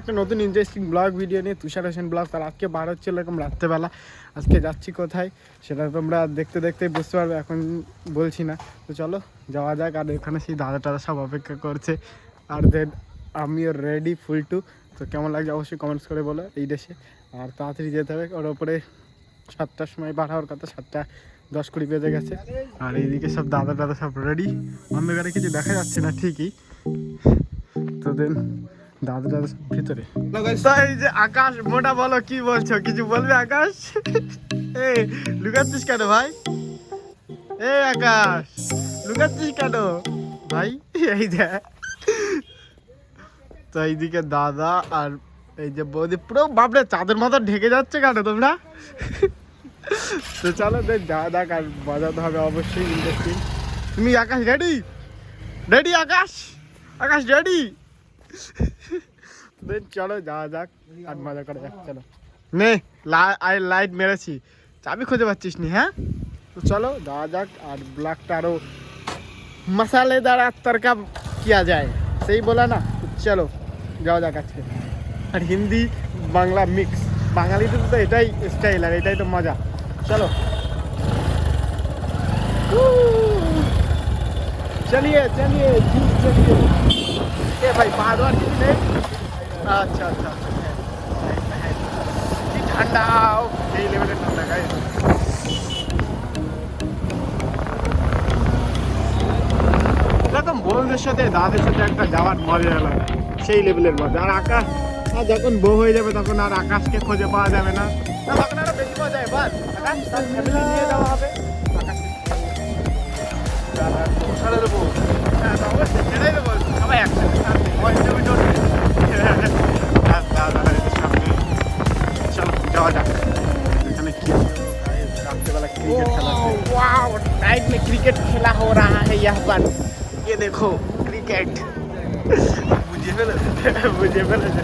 একটা নতুন interesting blog video নিয়ে তুষার হোসেন ব্লগ আর আজকে বার হচ্ছে এরকম রাত্রেবেলা। আজকে যাচ্ছি কোথায় সেটা তোমরা দেখতে দেখতে বুঝতে পারবে, এখন বলছি না। তো চলো, যাওয়া যাক, আর এখানে সেই দাদা টাদা সব অপেক্ষা করছে। আর দেন আমিও রেডি ফুল টু তো কেমন লাগছে অবশ্যই কমেন্টস করে বলো এই দেশে। আর তাড়াতাড়ি যেতে হবে, ওর ওপরে সাতটার সময় বার হওয়ার কথা, সাতটা দশ কুড়ি বেজে গেছে। আর এইদিকে সব দাদা টাদা সব রেডি অন্ধকারে কিছু দেখা যাচ্ছে না, ঠিকই। তো দেন দাদা দাদা, ভিতরে। এই যে আকাশ, মোটা বলো, কি বলছো? কিছু বলবে আকাশ? এ লুকাচ্ছিস কেন ভাই? এ আকাশ, লুকাচ্ছিস কেন? ভাই, এই যে। তো এইদিকে দাদা আর এই যে বৌদি, পুরো বাপরে, চাঁদের মতো ঢেকে যাচ্ছে কেন তোমরা? তো চলো দেখ আর বাজাতে হবে, অবশ্যই ইন্টারেস্টিং তুমি Akash ready ready Akash? Akash ready চলো যাওয়া যাক। আর মজা করা যাক চলো। নে আই লাইট মেরেছি। চাবি খুঁজে পাচ্ছিস নি হ্যাঁ? তো চলো যাওয়া যাক আর ব্লগটা আরও মশালেদার আত্মার কাপ কিয়া যায়। সেই বলে না চলো যাওয়া যাক আজকে। আর হিন্দি বাংলা মিক্স বাঙালিদের তো এটাই স্টাইল আর এটাই তো মজা। চলো। চলিয়ে চলিয়ে চলিয়ে। এ ভাই পা ধোয়ার কিছু নেই আচ্ছা আচ্ছা আচ্ছা কি ঠান্ডা এই লেভেলের ঠান্ডা গায়ে এরকম বউদের সাথে দাদের সাথে একটা যাওয়ার মজা এলো সেই লেভেলের মজা আর আকাশ আর যখন বউ হয়ে যাবে তখন আর আকাশকে খুঁজে পাওয়া যাবে না তখন বেশি পাওয়া যায় বাস আকাশ নিয়ে যাওয়া হবে আকাশ ছেড়ে দেবো হ্যাঁ তো অবশ্যই ছেড়ে দেবো সবাই একসাথে সামনে ওই ছবি চলবে চলো যাওয়া যাক এখানে কি আছে? রাত্রেবেলা ক্রিকেট খেলা वाओ नाइट में क्रिकेट खेला हो रहा है यहाँ पर ये देखो क्रिकेट বুঝে ফেলেছে বুঝে ফেলেছে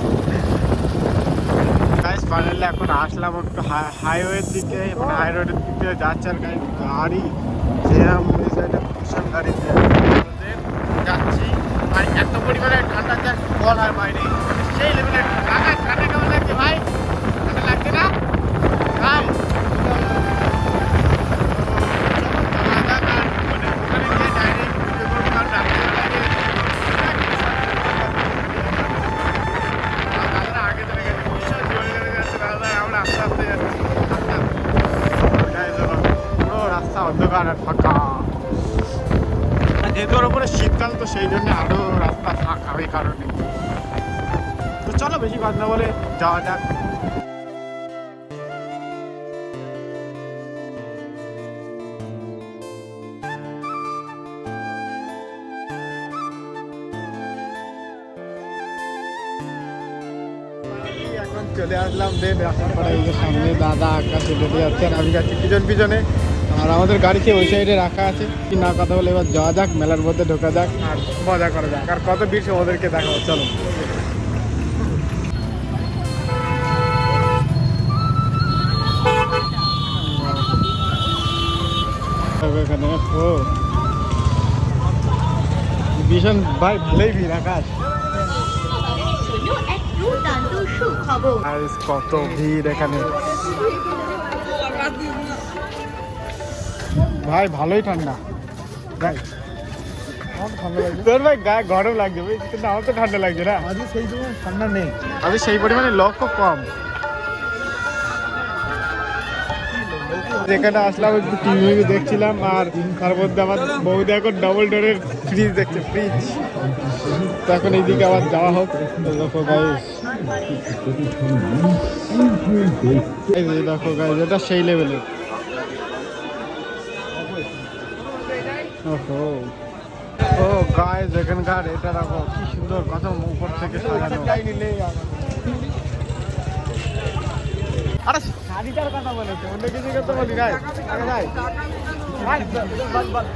গাইস ফাইনালি এখন আসলাম একটু হাইওয়ের দিকে মানে হাই রোডের দিকে যাচ্ছে আর গাড়ি গাড়ি সেরকম এই সাইডে ভীষণ গাড়ি যাচ্ছি আর এত পরিমাণে ঠান্ডা যা বল হয় বাইরে সেই লেভেলের ঠান্ডা ঠান্ডা কেমন লাগছে ভাই? ঠান্ডা লাগছে না? ভাই অন্ধকার বেশি কথা বলে যাওয়া যাক। চলে আসলাম এই যে সামনে দাদা আকাশে যাচ্ছে আর আমি যাচ্ছি পিছন পিছনে। আর আমাদের ওই সাইডে রাখা আছে। কি না কথা বলে এবার যাওয়া যাক, মেলার মধ্যে ঢোকা যাক আর মজা করা যাক। আর কত বেশি ওদেরকে দেখাবো চলো ও। ভীষণ ভাই ভালোই ভিড় আকাশ। আর কত ভিড় এখানে। ভাই ভালোই ঠান্ডা। ভাই তোর ভাই গায়ে গরম লাগছে। ভাই কিন্তু আমার তো ঠান্ডা লাগছে না। আমি সেই পরিমাণে লক্ষ্য কম। যেখানে আসলাম, একটু টিভি দেখছিলাম আর তার মধ্যে আমার বৌদি এখন ডবল ডোরের ফ্রিজ দেখছে ফ্রিজ তো এখন এইদিকে আবার যাওয়া হোক। দেখো যে দেখো গাইস এটা সেই লেভেলের ও গাইস এখানকার এটা দেখো, কি সুন্দর কত উপর থেকে সাজানো। আরে শাড়িটার কথা বলেছে অন্য কিছু কথা বলি নাই আরে ভাই। ভাই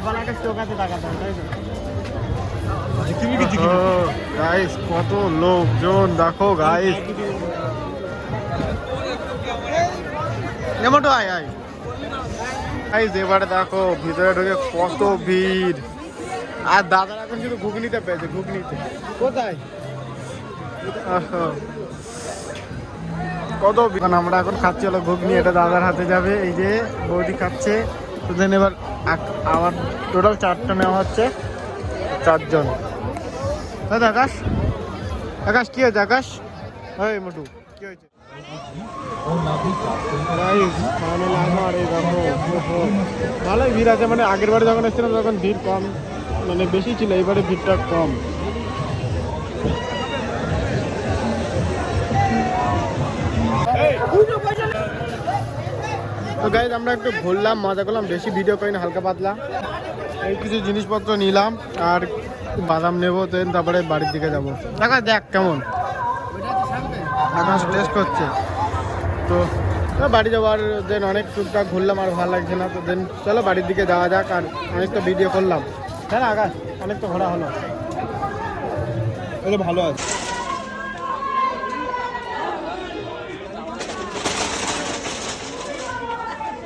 বালাটা চোখাতে টাকাতে তাই গাইস কত লোকজন দেখো গাইস এমনটা আয় আয়। গাইস এবারে দেখো ভিতরে ঢুকে কত ভিড়। আর দাদারা এখন শুধু ঘুগনিতে পেয়েছে ঘুগনিতে। কোথায়? কত এখন আমরা এখন খাচ্ছি, হলো ঘুগনি, এটা দাদার হাতে যাবে। এই যে বৌদি খাচ্ছে। তো দেন এবার আমার টোটাল চারটা নেওয়া হচ্ছে। চারজন। দাদা আকাশ। আকাশ, কি হয়েছে আকাশ? ওই মোটু, কি হয়েছে। ভালোই ভিড় আছে মানে আগের বারে যখন এসেছিলাম তখন ভিড় কম মানে বেশি ছিল এবারে ভিড়টা কম। তো গাইজ আমরা একটু ঘুরলাম, মজা করলাম, বেশি ভিডিও করি না হালকা পাতলা। এই কিছু জিনিসপত্র নিলাম, আর বাদাম নেব দেন তারপরে বাড়ির দিকে যাব। দেখা দেখ কেমন। টেস্ট করছে। তো বাড়ি যাওয়ার দেন অনেক টুকটাক ঘুরলাম, আর ভালো লাগছে না, তো দেন চলো বাড়ির দিকে যাওয়া যাক, আর অনেক তো ভিডিও করলাম। হ্যাঁ আকাশ, অনেক তো ঘোরা হলো। ভালো আছে।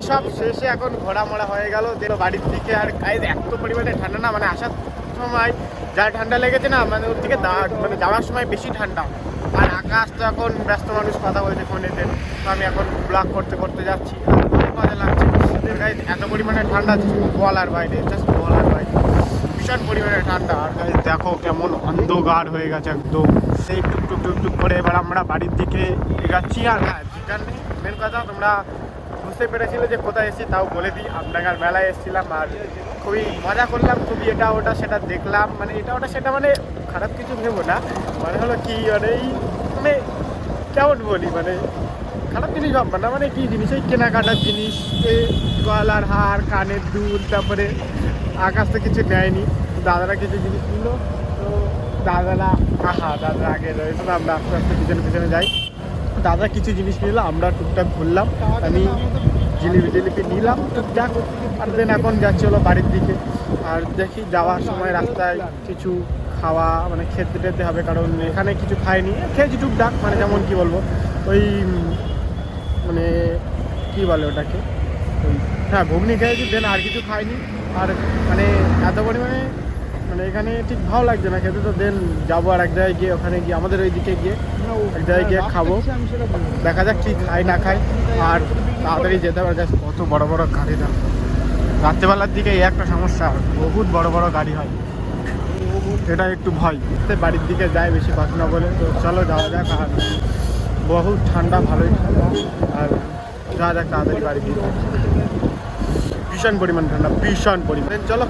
সব শেষে এখন ঘোরা মোড়া হয়ে গেল। দিল বাড়ির দিকে আর গায়ে এত পরিমাণে ঠান্ডা না মানে আসার সময় যা ঠান্ডা লেগেছে না মানে ওর থেকে মানে যাওয়ার সময় বেশি ঠান্ডা। আর আকাশ তো এখন ব্যস্ত মানুষ, কথা বলছে ফোনেতে তো আমি এখন ব্লগ করতে করতে যাচ্ছি। মজা লাগছে। গায়ে এত পরিমাণে ঠান্ডা বলার বাইরে জাস্ট বলার বাইরে। ভীষণ পরিমাণে ঠান্ডা। আর গাইজ, দেখো কেমন অন্ধকার হয়ে গেছে একদম। সেই টুক টুক টুক টুক করে এবার আমরা বাড়ির দিকে এগাচ্ছি। আর হ্যাঁ মেন কথা তোমরা বুঝতে পেরেছিলে যে কোথায় এসেছি, তাও বলে দিই। আপনার মেলায় এসেছিলাম আর খুবই মজা করলাম, খুবই এটা ওটা সেটা দেখলাম। মানে এটা ওটা সেটা মানে খারাপ কিছু ভেবো না। মানে হলো কি মানে এই মানে কেমন বলি মানে খারাপ জিনিস ভাববা না। মানে কি জিনিস ওই কেনাকাটার জিনিস গলার হার, কানের দুল, তারপরে আকাশ তো কিছু নেয়নি, দাদারা কিছু জিনিস নিল তো দাদারা, আহা দাদা আগে রয়েছে আমরা আস্তে আস্তে পিছনে পিছনে যাই। দাদা কিছু জিনিস নিল, আমরা টুকটাক ঘুরলাম। আমি জিলিপি টিলিপি নিলাম টুকটাক, আর দেন এখন যাচ্ছি হলো বাড়ির দিকে। আর দেখি যাওয়ার সময় রাস্তায় কিছু খাওয়া মানে খেতে টেতে হবে, কারণ এখানে কিছু খাইনি। খেয়েছি টুকটাক মানে যেমন কি বলব, ওই মানে কি বলে ওটাকে? হ্যাঁ ঘুগনি খেয়েছি দেন আর কিছু খাইনি। আর মানে এত পরিমাণে মানে এখানে ঠিক ভালো লাগছে না খেতে তো দেন যাব আর এক জায়গায় গিয়ে ওখানে গিয়ে আমাদের ওই দিকে গিয়ে এক জায়গায় গিয়ে খাব। দেখা যাক কি খাই না খাই। আর তাড়াতাড়ি যেতে হবে জাস্ট কত বড় বড় গাড়ি না রাত্রেবেলার দিকে এই একটা সমস্যা বহুত বড় বড় গাড়ি হয়। এটা একটু ভয় বাড়ির দিকে যায় বেশি বাস না বলে। তো চলো যাওয়া যাক আর বহুত ঠান্ডা ভালোই ঠান্ডা। আর যাওয়া যাক তাড়াতাড়ি বাড়ির দিকে ভীষণ পরিমাণ ঠান্ডা ভীষণ পরিমাণ। চলো।